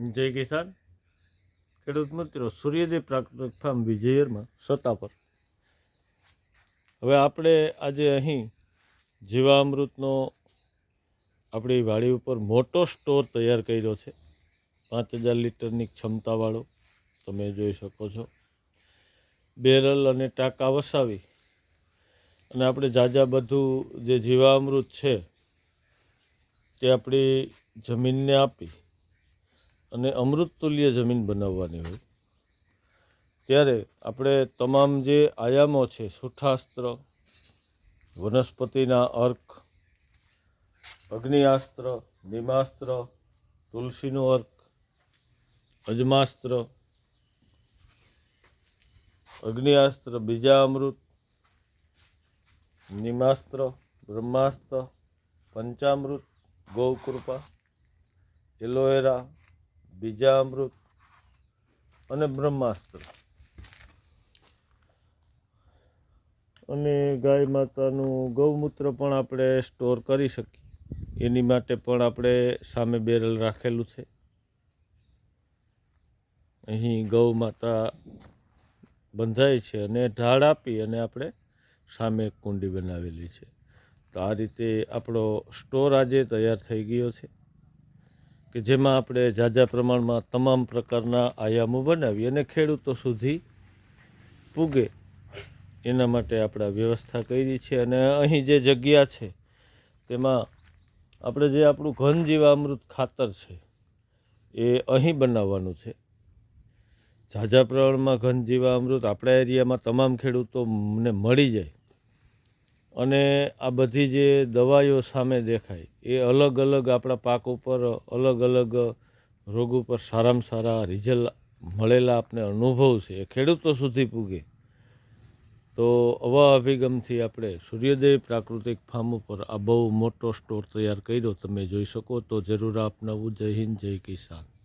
જય કિસાન. ખેડૂત મિત્રો, સૂર્યદેવ પ્રાકૃતિક ફાર્મ વિજયરમાં સત્તા પર. હવે આપણે આજે અહીં જીવામૃતનો આપણી વાડી ઉપર મોટો સ્ટોર તૈયાર કર્યો છે. પાંચ હજાર લીટરની ક્ષમતાવાળો, તમે જોઈ શકો છો. બેરલ અને ટાંકા વસાવી. અને આપણે જાજા બધું જે જીવામૃત છે, તે આપણી જમીનને આપી અને અમૃતતુલ્ય જમીન બનાવવાની હોય. ત્યારે આપણે તમામ જે આયામો છે, સુઠાસ્ત્ર, વનસ્પતિના અર્ક, અગ્નિયાસ્ત્ર, નિમાસ્ત્ર, તુલસીનું અર્ક, અજમાસ્ત્ર, અગ્નિયાસ્ત્ર, બીજા અમૃત, નિમાસ્ત્ર, બ્રહ્માસ્ત્ર, પંચામૃત, ગૌકૃપા, એલોવેરા બીજામૃત અને બ્રહ્માસ્ત્ર. અને ગાય માતાનું ગૌમૂત્ર પણ આપણે સ્ટોર કરી શકીએ. એની માટે પણ આપણે સામે બેરલ રાખેલું છે. અહીં ગૌ માતા બંધાય છે અને ઢાળ આપી અને આપણે સામે કુંડી બનાવેલી છે. તો આ રીતે આપણો સ્ટોર આજે તૈયાર થઈ ગયો છે. કે જેમાં આપણે ઝાઝા પ્રમાણમાં તમામ પ્રકારના આયામો બનાવી અને ખેડૂતો સુધી પૂગે એના માટે આપણે વ્યવસ્થા કરી છે. અને અહીં જે જગ્યા છે, તેમાં આપણે જે આપણું ઘન જીવામૃત ખાતર છે, એ અહીં બનાવવાનું છે. ઝાઝા પ્રમાણમાં ઘન જીવામૃત આપણા એરિયામાં તમામ ખેડૂતોને મળી જાય. અને આ બધી જે દવાઈઓ સામે દેખાય, એ અલગ અલગ આપણા પાક ઉપર, અલગ અલગ રોગ ઉપર સારામાં સારા રિઝલ્ટ મળેલા આપણે અનુભવ છે. એ ખેડૂતો સુધી પૂગે. તો આવા અભિગમથી આપણે સૂર્યોદય પ્રાકૃતિક ફાર્મ ઉપર આ બહુ મોટો સ્ટોર તૈયાર કર્યો. તમે જોઈ શકો તો જરૂર આપનાવું જય હિન્દ, જય કિસાન.